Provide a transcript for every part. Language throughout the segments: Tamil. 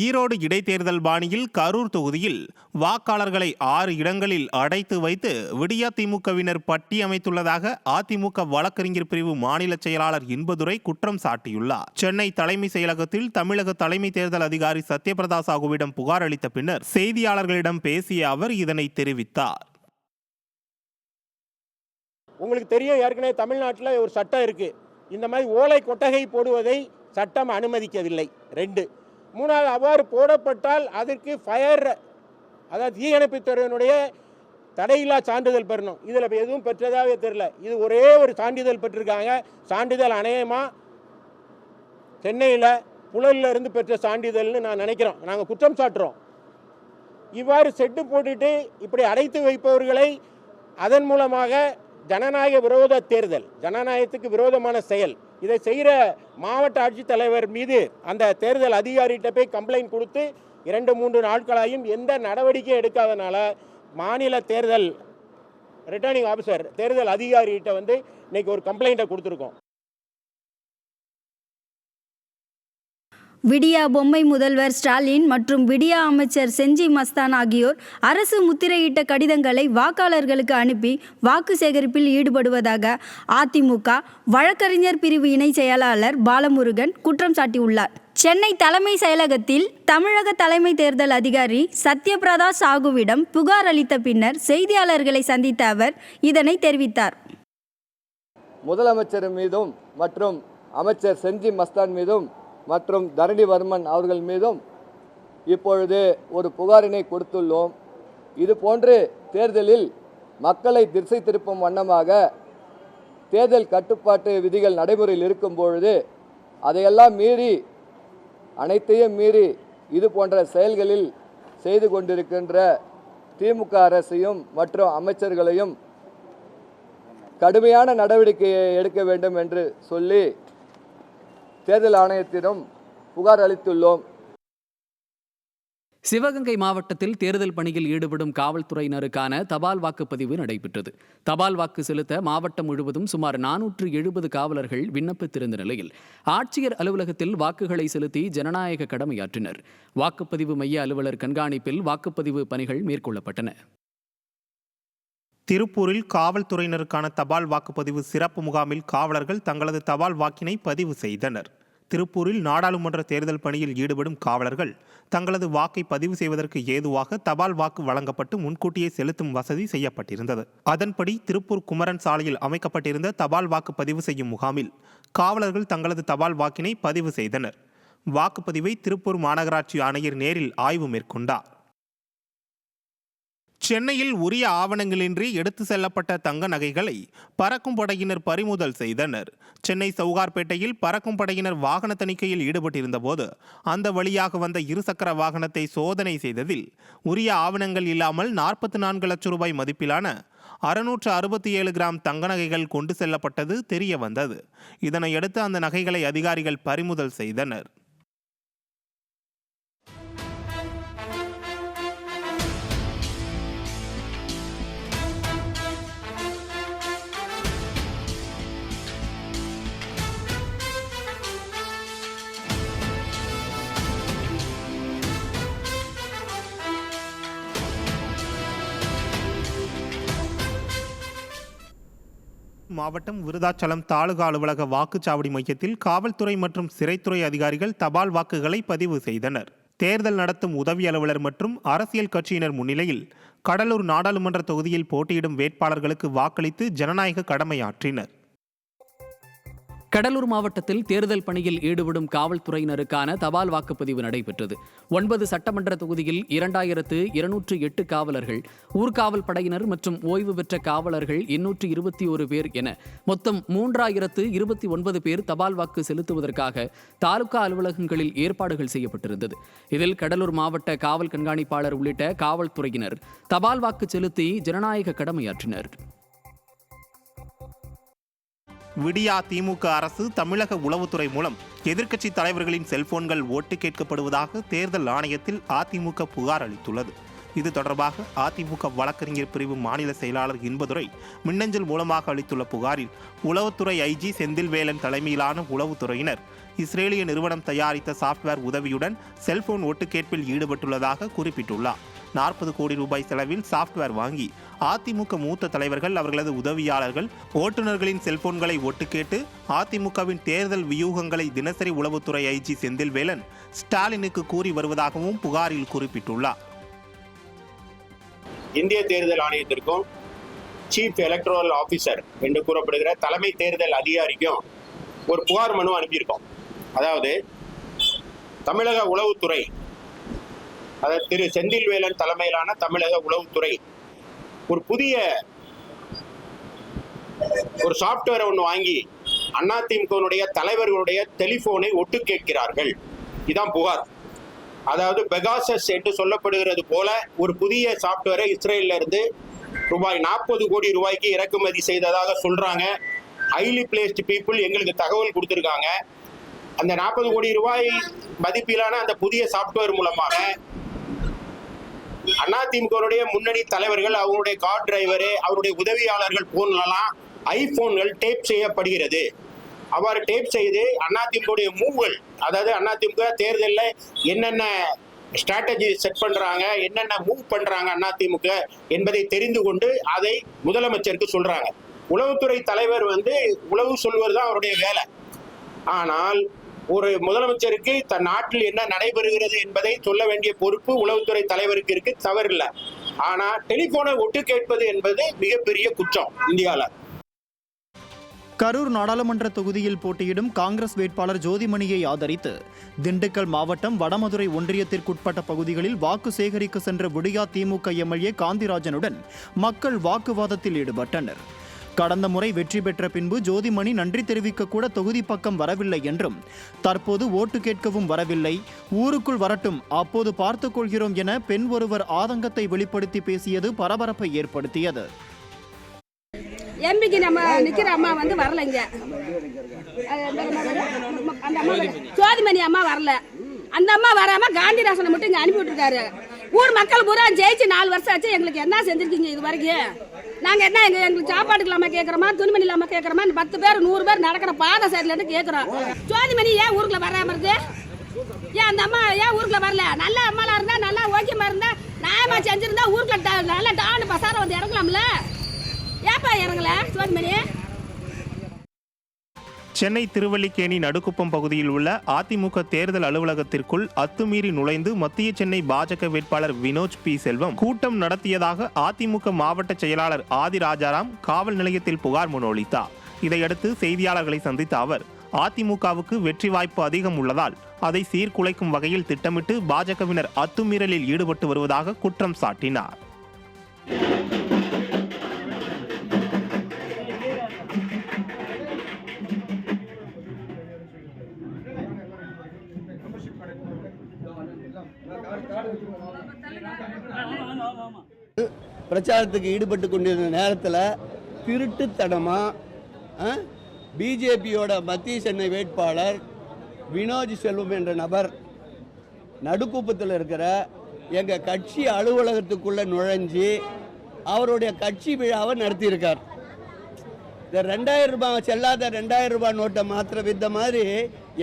ஈரோடு இடைத்தேர்தல் பாணியில் கரூர் தொகுதியில் வாக்காளர்களை ஆறு இடங்களில் அடைத்து வைத்து விடியா திமுகவினர் பட்டி அமைத்துள்ளதாக அதிமுக வழக்கறிஞர் பிரிவு மாநில செயலாளர் இன்பதுரை குற்றம் சாட்டியுள்ளார். சென்னை தலைமை செயலகத்தில் தமிழக தலைமை தேர்தல் அதிகாரி சத்யபிரதா சாகுவிடம் புகார் அளித்த பின்னர் செய்தியாளர்களிடம் பேசிய அவர் இதனை தெரிவித்தார். உங்களுக்கு தெரியும் ஏற்கனவே தமிழ்நாட்டில் ஒரு சட்டம் இருக்குது இந்த மாதிரி ஓலை கொட்டகை போடுவதை சட்டம் அனுமதிக்கவில்லை. ரெண்டு மூணாவது அவ்வாறு போடப்பட்டால் அதற்கு ஃபயர் அதாவது தீயணைப்பு துறையினுடைய தடையில்லா சான்றிதழ் பெறணும். இதில் எதுவும் பெற்றதாகவே தெரில இது ஒரே ஒரு சான்றிதழ் பெற்றிருக்காங்க. சான்றிதழ் அநேகமாக சென்னையில் புழலில் இருந்து பெற்ற சான்றிதழ்னு நான் நினைக்கிறோம். நாங்கள் குற்றம் சாட்டுறோம். இவ்வாறு செட்டு போட்டுட்டு இப்படி அடைத்து வைப்பவர்களை அதன் மூலமாக ஜனநாயக விரோத தேர்தல் ஜனநாயகத்துக்கு விரோதமான செயல் இதை செய்கிற மாவட்ட ஆட்சித்தலைவர் மீது அந்த தேர்தல் அதிகாரிகிட்ட போய் கம்ப்ளைண்ட் கொடுத்து இரண்டு மூன்று நாட்களாயும் எந்த நடவடிக்கையும் எடுக்காதனால மாநில தேர்தல் ரிட்டர்னிங் ஆஃபீஸர் தேர்தல் அதிகாரிகிட்ட வந்து இன்னைக்கு ஒரு கம்ப்ளைண்ட்டை கொடுத்துருக்கோம். விடியா பொம்மை முதல்வர் ஸ்டாலின் மற்றும் விடியா அமைச்சர் செஞ்சி மஸ்தான் ஆகியோர் அரசு முத்திரையிட்ட கடிதங்களை வாக்காளர்களுக்கு அனுப்பி வாக்கு சேகரிப்பில் ஈடுபடுவதாக அதிமுக வழக்கறிஞர் பிரிவு இணை செயலாளர் பாலமுருகன் குற்றம் சாட்டியுள்ளார். சென்னை தலைமை செயலகத்தில் தமிழக தலைமை தேர்தல் அதிகாரி சத்யபிரதா சாகுவிடம் புகார் அளித்த பின்னர் செய்தியாளர்களை சந்தித்த அவர் இதனை தெரிவித்தார். முதலமைச்சர் மீதும் மற்றும் அமைச்சர் செஞ்சி மஸ்தான் மீதும் மற்றும் தரணிவர்மன் அவர்கள் மீதும் இப்பொழுது ஒரு புகாரினை கொடுத்துள்ளோம். இது போன்று தேர்தலில் மக்களை திசை திருப்பும் வண்ணமாக தேர்தல் கட்டுப்பாட்டு விதிகள் நடைமுறையில் இருக்கும் பொழுது அதையெல்லாம் மீறி அனைத்தையும் மீறி இது போன்ற செயல்களில் செய்து கொண்டிருக்கின்ற திமுக அரசையும் மற்றும் அமைச்சர்களையும் கடுமையான நடவடிக்கையை எடுக்க வேண்டும் என்று சொல்லி தேர்தல் ஆணையத்திடம் புகார் அளித்துள்ளோம். சிவகங்கை மாவட்டத்தில் தேர்தல் பணியில் ஈடுபடும் காவல்துறையினருக்கான தபால் வாக்குப்பதிவு நடைபெற்றது. தபால் வாக்கு செலுத்த மாவட்டம் முழுவதும் சுமார் நானூற்று எழுபது காவலர்கள் விண்ணப்பித்திருந்த நிலையில் ஆட்சியர் அலுவலகத்தில் வாக்குகளை செலுத்தி ஜனநாயக கடமையாற்றினர். வாக்குப்பதிவு மைய அலுவலர் கண்காணிப்பில் வாக்குப்பதிவு பணிகள் மேற்கொள்ளப்பட்டன. திருப்பூரில் காவல்துறையினருக்கான தபால் வாக்குப்பதிவு சிறப்பு முகாமில் காவலர்கள் தங்களது தபால் வாக்கினை பதிவு செய்தனர். திருப்பூரில் நாடாளுமன்ற தேர்தல் பணியில் ஈடுபடும் காவலர்கள் தங்களது வாக்கை பதிவு செய்வதற்கு ஏதுவாக தபால் வாக்கு வழங்கப்பட்டு முன்கூட்டியே செலுத்தும் வசதி செய்யப்பட்டிருந்தது. அதன்படி திருப்பூர் குமரன் சாலையில் அமைக்கப்பட்டிருந்த தபால் வாக்கு பதிவு செய்யும் முகாமில் காவலர்கள் தங்களது தபால் வாக்கினை பதிவு செய்தனர். வாக்குப்பதிவை திருப்பூர் மாநகராட்சி ஆணையர் நேரில் ஆய்வு மேற்கொண்டார். சென்னையில் உரிய ஆவணங்களின்றி எடுத்து செல்லப்பட்ட தங்க நகைகளை பறக்கும் படையினர் பறிமுதல் செய்தனர். சென்னை சவுகார்பேட்டையில் பறக்கும் படையினர் வாகன தணிக்கையில் ஈடுபட்டிருந்த போது அந்த வழியாக வந்த இருசக்கர வாகனத்தை சோதனை செய்ததில் உரிய ஆவணங்கள் இல்லாமல் நாற்பத்தி நான்கு லட்சம் ரூபாய் மதிப்பிலான அறுநூற்று அறுபத்தி ஏழு கிராம் தங்க நகைகள் கொண்டு செல்லப்பட்டது தெரிய வந்தது இதனையடுத்து அந்த நகைகளை அதிகாரிகள் பறிமுதல் செய்தனர். மாவட்டம் விருதாச்சலம் தாலுகா அலுவலக வாக்குச்சாவடி மையத்தில் காவல்துறை மற்றும் சிறைத்துறை அதிகாரிகள் தபால் வாக்குகளை பதிவு செய்தனர். தேர்தல் நடத்தும் உதவி அலுவலர் மற்றும் அரசியல் கட்சியினர் முன்னிலையில் கடலூர் நாடாளுமன்ற தொகுதியில் போட்டியிடும் வேட்பாளர்களுக்கு வாக்களித்து ஜனநாயக கடமையாற்றினர். கடலூர் மாவட்டத்தில் தேர்தல் பணியில் ஈடுபடும் காவல்துறையினருக்கான தபால் வாக்குப்பதிவு நடைபெற்றது. ஒன்பது சட்டமன்ற தொகுதியில் இரண்டாயிரத்து இருநூற்று எட்டு காவலர்கள் ஊர்காவல் படையினர் மற்றும் ஓய்வு பெற்ற காவலர்கள் எண்ணூற்று இருபத்தி ஒரு பேர் என மொத்தம் மூன்றாயிரத்து இருபத்தி ஒன்பது பேர் தபால் வாக்கு செலுத்துவதற்காக தாலுகா அலுவலகங்களில் ஏற்பாடுகள் செய்யப்பட்டிருந்தது. இதில் கடலூர் மாவட்ட காவல் கண்காணிப்பாளர் உள்ளிட்ட காவல்துறையினர் தபால் வாக்கு செலுத்தி ஜனநாயக கடமையாற்றினர். விடியா திமுக அரசு தமிழக உளவுத்துறை மூலம் எதிர்க்கட்சி தலைவர்களின் செல்போன்கள் ஓட்டு கேட்கப்படுவதாக தேர்தல் ஆணையத்தில் அதிமுக புகார் அளித்துள்ளது. இது தொடர்பாக அதிமுக வழக்கறிஞர் பிரிவு மாநில செயலாளர் இன்பதுரை மின்னஞ்சல் மூலமாக அளித்துள்ள புகாரில் உளவுத்துறை ஐஜி செந்தில்வேலன் தலைமையிலான உளவுத்துறையினர் இஸ்ரேலிய நிறுவனம் தயாரித்த சாஃப்ட்வேர் உதவியுடன் செல்போன் ஒட்டுக்கேட்பில் ஈடுபட்டுள்ளதாக குறிப்பிட்டுள்ளார். நாற்பது கோடி ரூபாய் செலவில் சாஃப்ட்வேர் வாங்கி அதிமுக மூத்த தலைவர்கள் அவர்களது உதவியாளர்கள் ஓட்டுநர்களின் செல்போன்களை ஒட்டுக்கேட்டு அதிமுகவின் தேர்தல் வியூகங்களை தினசரி உளவுத்துறை ஐஜி செந்தில்வேலன் ஸ்டாலினுக்கு கூறி வருவதாகவும் புகாரில் குறிப்பிட்டுள்ளார். இந்திய தேர்தல் ஆணையத்திற்கும் சீஃப் எலக்ட்ரல் ஆஃபீஸர் என்று கூறப்படுகிற தலைமை தேர்தல் அதிகாரிக்கும் ஒரு புகார் மனு அனுப்பியிருக்கோம். அதாவது தமிழக உளவுத்துறை அதாவது திரு செந்தில்வேலன் தலைமையிலான தமிழக உளவுத்துறை ஒரு புதிய ஒரு சாஃப்ட்வேரை ஒன்று வாங்கி அதிமுகவினுடைய தலைவர்களுடைய டெலிஃபோனை ஒட்டு கேட்கிறார்கள். இதான் புகார். அதாவது பெகாசஸ் என்று சொல்லப்படுகிறது போல ஒரு புதிய சாஃப்ட்வேரை இஸ்ரேல்ல இருந்து ரூபாய் நாற்பது கோடி ரூபாய்க்கு இறக்குமதி செய்ததாக சொல்றாங்க. ஹைலி பிளேஸ்ட் பீப்புள் எங்களுக்கு தகவல் கொடுத்துருக்காங்க. அந்த நாற்பது கோடி ரூபாய் மதிப்பிலான அந்த புதிய சாஃப்ட்வேர் மூலமாக அதிமுகவுடைய முன்னணி தலைவர்கள் அவருடைய கார் டிரைவரு அவருடைய உதவியாளர்கள் போன்லாம் ஐபோன்கள் டேப் செய்யப்படுகிறது. அவ்வாறு டேப் செய்து அதிமுகவுடைய மூவ்கள் அதாவது அதிமுக தேர்தலில் என்னென்ன ஸ்ட்ராட்டஜி செட் பண்றாங்க என்னென்ன மூவ் பண்றாங்க அதிமுக என்பதை தெரிந்து கொண்டு அதை முதலமைச்சருக்கு சொல்றாங்க. உளவுத்துறை தலைவர் வந்து உளவு சொல்வது தான் அவருடைய வேலை. ஆனால் ஒரு முதலமைச்சருக்கு தன் நாட்டில் என்ன நடைபெறுகிறது என்பதை சொல்ல வேண்டிய பொறுப்பு உளவுத்துறை தலைவருக்கு இருக்கு தவறில்லை. ஆனா டெலிபோனை ஒட்டு கேட்பது என்பது மிகப்பெரிய குற்றம் இந்தியாவில் கரூர் நாடாளுமன்ற தொகுதியில் போட்டியிடும் காங்கிரஸ் வேட்பாளர் ஜோதிமணியை ஆதரித்து திண்டுக்கல் மாவட்டம் வடமதுரை ஒன்றியத்திற்குட்பட்ட பகுதிகளில் வாக்கு சேகரிக்க சென்ற விடியா திமுக எம்எல்ஏ காந்திராஜனுடன் மக்கள் வாக்குவாதத்தில் ஈடுபட்டனர். கடந்த முறை வெற்றி பெற்ற பின்பு ஜோதிமணி நன்றி தெரிவிக்க கூட தொகுதி பக்கம் வரவில்லை என்றும் தற்போது ஓட்டு கேட்கவும் வரவில்லை ஊருக்குள் வரட்டும் அப்போது பார்த்துக் கொள்கிறோம் என பெண் ஒருவர் ஆதங்கத்தை வெளிப்படுத்தி பேசியது பரபரப்பை ஏற்படுத்தியது. எம்பிக்கு நம்ம நிக்கிற அம்மா வந்து வரல இங்க அம்மா வரல. ஜோதிமணி அம்மா வரல. அந்த அம்மா வராம காந்திதாசனை மட்டும் இங்க அனுப்பி விட்டுருக்காரு. ஊர் மக்கள் பூரா ஜெயிச்சு நாலு வருஷம் ஆச்சு எங்களுக்கு என்ன செஞ்சிருக்கீங்க இது வரைக்கும்? நாங்கள் என்ன எங்க எங்களுக்கு சாப்பாடுக்கு இல்லாமல் கேட்குறோமா துணிமணி இல்லாமல் கேட்குறோமா இந்த பத்து பேர் நூறு பேர் நடக்கிற பாத சைட்லேருந்து கேட்குறோம் ஜோதிமணி ஏன் ஊருக்குள்ள வராம இருக்கு? ஏன் அந்த அம்மா ஏன் ஊருக்குள்ள வரல? நல்ல அம்மாலாம் இருந்தா நல்லா ஓகேமா இருந்தா நியாயமா செஞ்சிருந்தா ஊருக்குள்ள நல்லா டான்னு பசார வந்து இறங்கலாம்ல? ஏப்பா இறங்கல சோதிமணி சென்னை திருவல்லிக்கேணி நடுக்குப்பம் பகுதியில் உள்ள அதிமுக தேர்தல் அலுவலகத்திற்குள் அத்துமீறி நுழைந்து மத்திய சென்னை பாஜக வேட்பாளர் வினோஜ் பி. செல்வம் கூட்டம் நடத்தியதாக அதிமுக மாவட்ட செயலாளர் ஆதி ராஜாராம் காவல் நிலையத்தில் புகார் மனு இதையடுத்து செய்தியாளர்களை சந்தித்த அவர் அதிமுகவுக்கு வெற்றி வாய்ப்பு அதிகம் உள்ளதால் அதை சீர்குலைக்கும் வகையில் திட்டமிட்டு பாஜகவினர் அத்துமீறலில் ஈடுபட்டு வருவதாக குற்றம் சாட்டினார். பிரச்சாரத்துக்கு ஈடுபட்டு கொண்டிருந்த நேரத்தில் திருட்டுத்தனமாக பிஜேபியோட மத்திய சென்னை வேட்பாளர் வினோஜ் செல்வம் என்ற நபர் நடுக்கூப்பத்தில் இருக்கிற எங்கள் கட்சி அலுவலகத்துக்குள்ளே நுழைஞ்சு அவருடைய கட்சி விழாவை நடத்தியிருக்கார். இந்த ரெண்டாயிரம் ரூபாய் செல்லாத ரெண்டாயிரம் ரூபாய் நோட்டை மாத்திர வித்த மாதிரி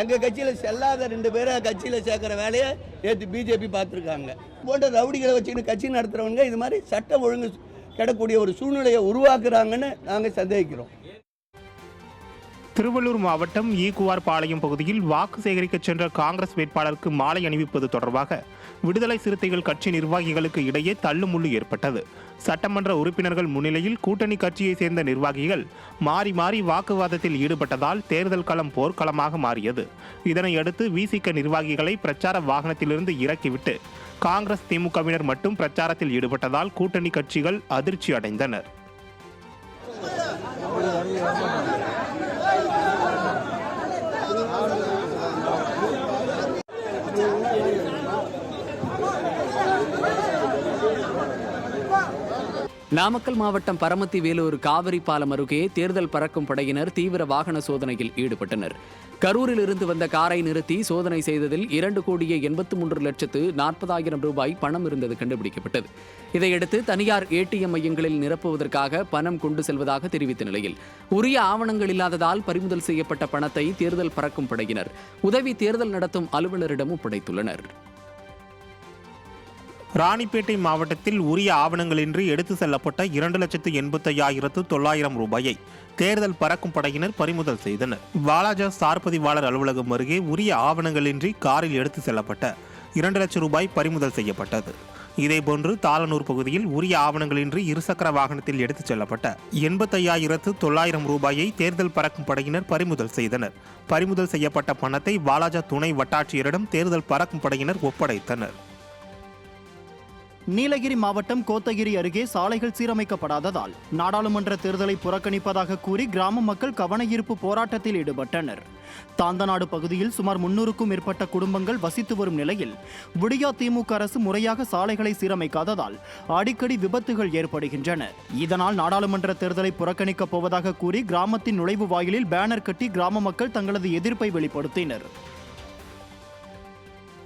எங்கள் கட்சியில் செல்லாத ரெண்டு பேரை கட்சியில் சேர்க்குற வேலையை நேற்று பிஜேபி பார்த்துருக்காங்க. போன்ற ரவுடிகளை வச்சுக்கிட்டு கட்சி நடத்துகிறவங்க இது மாதிரி சட்டம் ஒழுங்கு கிடக்கூடிய ஒரு சூழ்நிலையை உருவாக்குறாங்கன்னு நாங்கள் சந்தேகிக்கிறோம். திருவள்ளூர் மாவட்டம் ஈக்குவார் பாளையம் பகுதியில் வாக்கு சேகரிக்க சென்ற காங்கிரஸ் வேட்பாளருக்கு மாலை அணிவிப்பது தொடர்பாக விடுதலை சிறுத்தைகள் கட்சி நிர்வாகிகளுக்கு இடையே தள்ளுமுள்ளு ஏற்பட்டது. சட்டமன்ற உறுப்பினர்கள் முன்னிலையில் கூட்டணி கட்சியைச் சேர்ந்த நிர்வாகிகள் மாறி மாறி வாக்குவாதத்தில் ஈடுபட்டதால் தேர்தல் களம் போர்க்களமாக மாறியது. இதனையடுத்து விசிக நிர்வாகிகளை பிரச்சார வாகனத்திலிருந்து இறக்கிவிட்டு காங்கிரஸ் திமுகவினர் மட்டும் பிரச்சாரத்தில் ஈடுபட்டதால் கூட்டணி கட்சிகள் அதிர்ச்சி அடைந்தனர். நாமக்கல் மாவட்டம் பரமத்தி வேலூர் காவிரி பாலம் அருகே தேர்தல் பறக்கும் படையினர் தீவிர வாகன சோதனையில் ஈடுபட்டனர். கரூரில் இருந்து வந்த காரை நிறுத்தி சோதனை செய்ததில் இரண்டு கோடியே எண்பத்து மூன்று லட்சத்து நாற்பதாயிரம் ரூபாய் பணம் இருந்தது கண்டுபிடிக்கப்பட்டது. இதையடுத்து தனியார் ஏடிஎம் மையங்களில் நிரப்புவதற்காக பணம் கொண்டு செல்வதாக தெரிவித்த நிலையில் உரிய ஆவணங்கள் இல்லாததால் பறிமுதல் செய்யப்பட்ட பணத்தை தேர்தல் பறக்கும் படையினர் உதவி தேர்தல் நடத்தும் அலுவலரிடம் ஒப்படைத்துள்ளனர். ராணிப்பேட்டை மாவட்டத்தில் உரிய ஆவணங்களின்றி எடுத்து செல்லப்பட்ட இரண்டு லட்சத்து எண்பத்தையாயிரத்து தொள்ளாயிரம் ரூபாயை தேர்தல் பறக்கும் படையினர் பறிமுதல் செய்தனர். வாலாஜா சார் பதிவாளர் அலுவலகம் அருகே உரிய ஆவணங்களின்றி காரில் எடுத்து செல்லப்பட்ட இரண்டு லட்சம் ரூபாய் பறிமுதல் செய்யப்பட்டது. இதேபோன்று தாளனூர் பகுதியில் உரிய ஆவணங்களின்றி இருசக்கர வாகனத்தில் எடுத்துச் செல்லப்பட்ட எண்பத்தையாயிரத்து தொள்ளாயிரம் ரூபாயை தேர்தல் பறக்கும் படையினர் பறிமுதல் செய்தனர். பறிமுதல் செய்யப்பட்ட பணத்தை வாலாஜா துணை வட்டாட்சியரிடம் தேர்தல் பறக்கும் படையினர் ஒப்படைத்தனர். நீலகிரி மாவட்டம் கோத்தகிரி அருகே சாலைகள் சீரமைக்கப்படாததால் நாடாளுமன்ற தேர்தலை புறக்கணிப்பதாக கூறி கிராம மக்கள் கவனஈர்ப்பு போராட்டத்தில் ஈடுபட்டனர். தாந்தநாடு பகுதியில் சுமார் முன்னூறுக்கும் மேற்பட்ட குடும்பங்கள் வசித்து வரும் நிலையில் விடியா திமுக அரசு முறையாக சாலைகளை சீரமைக்காததால் அடிக்கடி விபத்துகள் ஏற்படுகின்றன. இதனால் நாடாளுமன்ற தேர்தலை புறக்கணிக்கப் போவதாக கூறி கிராமத்தின் நுழைவு வாயிலில் பேனர் கட்டி கிராம மக்கள் தங்களது எதிர்ப்பை வெளிப்படுத்தினர்.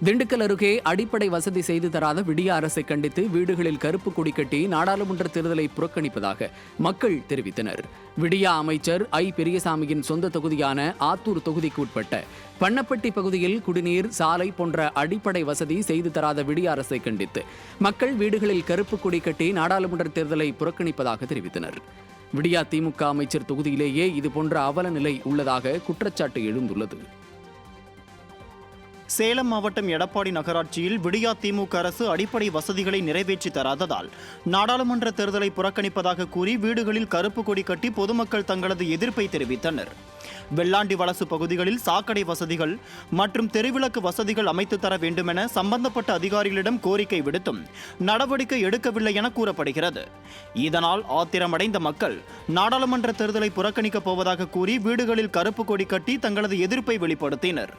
திண்டுக்கல் அருகே அடிப்படை வசதி செய்து தராத விடிய அரசை கண்டித்து வீடுகளில் கருப்பு கொடி கட்டி நாடாளுமன்ற தேர்தலை புறக்கணிப்பதாக மக்கள் தெரிவித்தனர். விடியா அமைச்சர் ஐ. பெரியசாமியின் சொந்த தொகுதியான ஆத்தூர் தொகுதிக்கு உட்பட்ட பண்ணப்பட்டி பகுதியில் குடிநீர் சாலை போன்ற அடிப்படை வசதி செய்து தராத விடிய அரசை கண்டித்து மக்கள் வீடுகளில் கருப்பு கொடி கட்டி நாடாளுமன்ற தேர்தலை புறக்கணிப்பதாக தெரிவித்தனர். விடியா திமுக அமைச்சர் தொகுதியிலேயே இதுபோன்ற அவல நிலை உள்ளதாக குற்றச்சாட்டு எழுந்துள்ளது. சேலம் மாவட்டம் எடப்பாடி நகராட்சியில் விடியா திமுக அரசு அடிப்படை வசதிகளை நிறைவேற்றி தராததால் நாடாளுமன்ற தேர்தலை புறக்கணிப்பதாக கூறி வீடுகளில் கருப்பு கொடி கட்டி பொதுமக்கள் தங்களது எதிர்ப்பை தெரிவித்தனர். வெள்ளாண்டி வலசு பகுதிகளில் சாக்கடை வசதிகள் மற்றும் தெருவிளக்கு வசதிகள் அமைத்து தர வேண்டுமென சம்பந்தப்பட்ட அதிகாரிகளிடம் கோரிக்கை விடுத்தும் நடவடிக்கை எடுக்கவில்லை என கூறப்படுகிறது. இதனால் ஆத்திரமடைந்த மக்கள் நாடாளுமன்ற தேர்தலை புறக்கணிக்கப் போவதாக கூறி வீடுகளில் கருப்பு கொடி கட்டி தங்களது எதிர்ப்பை வெளிப்படுத்தினர்.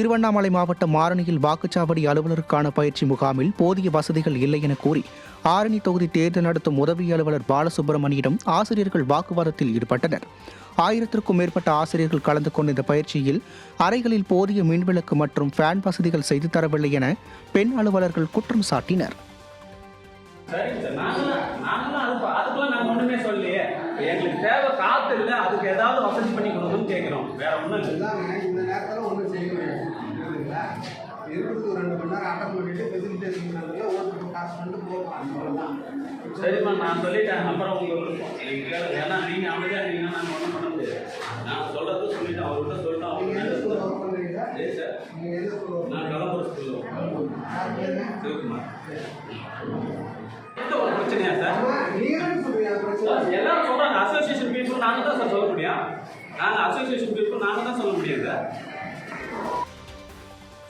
திருவண்ணாமலை மாவட்டம் ஆரணியில் வாக்குச்சாவடி அலுவலருக்கான பயிற்சி முகாமில் போதிய வசதிகள் இல்லை என கூறி ஆரணி தொகுதி தேர்தல் நடத்தும் உதவி அலுவலர் பாலசுப்பிரமணியிடம் ஆசிரியர்கள் வாக்குவாதத்தில் ஈடுபட்டனர். ஆயிரத்திற்கும் மேற்பட்ட ஆசிரியர்கள் கலந்து கொண்ட இந்த பயிற்சியில் அறைகளில் போதிய மின்விளக்கு மற்றும் ஃபேன் வசதிகள் செய்து தரவில்லை என பெண் அலுவலர்கள் குற்றம் சாட்டினர் சரிங்க சார் நாங்களாம் நாங்களாம் அது அதுக்கெல்லாம் நாங்கள் ஒன்றுமே சொல்லலையே எங்களுக்கு காற்று இல்லை அதுக்கு ஏதாவது வசதி பண்ணி கொடுக்கணும்னு கேட்குறோம் வேற ஒன்றும் இல்லை. இந்த நேரத்தில் ஒன்றும் செய்ய முடியாது இருக்கிறது ஒரு ரெண்டு மணி நேரம் அட்டன் பண்ணிட்டு ஃபெசிலிட்டேஷன் ஓட்டு காசு பண்ணிட்டு போகலாம். சரிம்மா நான் சொல்லிட்டேன். அப்புறம் உங்க விருப்பம் நீங்க கேளுங்க. ஏன்னா நீங்க அமைதியா இருந்தீங்கன்னா நாங்கள் ஒன்றும் பண்ண முடியாது. நான் சொல்றது சொல்லிட்டேன். அவர்கிட்ட சொல்லிட்டோம். அவங்க நீங்கள் எந்த ஸ்கூலில் ஒர்க் பண்ணுறீங்க சரி சார் நீங்கள் எந்த ஸ்கூலில் நான் கிளம்புற ஸ்கூலில் சிவகுமார். எந்த ஒரு பிரச்சனையா சார் நீங்கள் சொல்கிறீங்க அது பிரச்சனை எல்லாரும் சொல்றாங்க அசோசியேஷன் பீப்புள் நாங்கள் தான் சார் சொல்ல முடியும் நாங்கள் அசோசியேஷன் பீப்புள் நாங்கள் தான் சொல்ல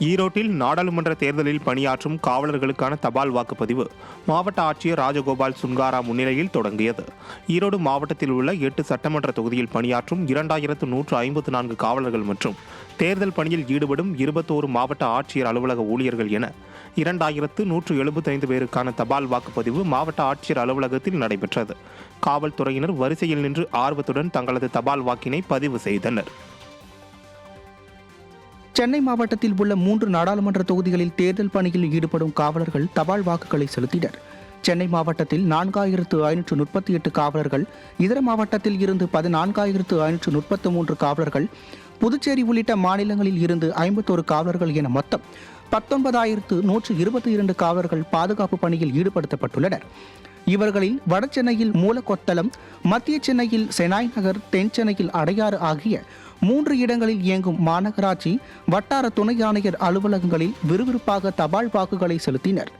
ஈரோட்டில் நாடாளுமன்ற தேர்தலில் பணியாற்றும் காவலர்களுக்கான தபால் வாக்குப்பதிவு மாவட்ட ஆட்சியர் ராஜகோபால் சுன்காரா முன்னிலையில் தொடங்கியது. ஈரோடு மாவட்டத்தில் உள்ள எட்டு சட்டமன்ற தொகுதியில் பணியாற்றும் இரண்டாயிரத்து நூற்று ஐம்பத்து நான்கு காவலர்கள் மற்றும் தேர்தல் பணியில் ஈடுபடும் இருபத்தோரு மாவட்ட ஆட்சியர் அலுவலக ஊழியர்கள் என இரண்டாயிரத்து நூற்று எழுபத்தைந்து பேருக்கான தபால் வாக்குப்பதிவு மாவட்ட ஆட்சியர் அலுவலகத்தில் நடைபெற்றது. காவல்துறையினர் வரிசையில் நின்று ஆர்வத்துடன் தங்களது தபால் வாக்கினை பதிவு செய்தனர். சென்னை மாவட்டத்தில் உள்ள மூன்று நாடாளுமன்ற தொகுதிகளில் தேர்தல் பணியில் ஈடுபடும் காவலர்கள் தபால் வாக்குகளை செலுத்தினர். சென்னை மாவட்டத்தில் நான்காயிரத்து ஐநூற்று முப்பத்தி எட்டு காவலர்கள் இதர மாவட்டத்தில் இருந்து பதினான்காயிரத்து ஐநூற்று முப்பத்து மூன்று காவலர்கள் புதுச்சேரி உள்ளிட்ட மாநிலங்களில் இருந்து ஐம்பத்தோரு காவலர்கள் என மொத்தம் பத்தொன்பதாயிரத்து நூற்று இருபத்தி இரண்டு காவலர்கள் பாதுகாப்பு பணியில் ஈடுபடுத்தப்பட்டுள்ளனர். இவர்களில் வட சென்னையில் மூலக்கொத்தளம் மத்திய சென்னையில் செனாய் நகர் தென் சென்னையில் அடையாறு ஆகிய மூன்று இடங்களில் இயங்கும் மாநகராட்சி வட்டார துணை ஆணையர் அலுவலகங்களில் விறுவிறுப்பாக தபால் வாக்குகளை செலுத்தினர்.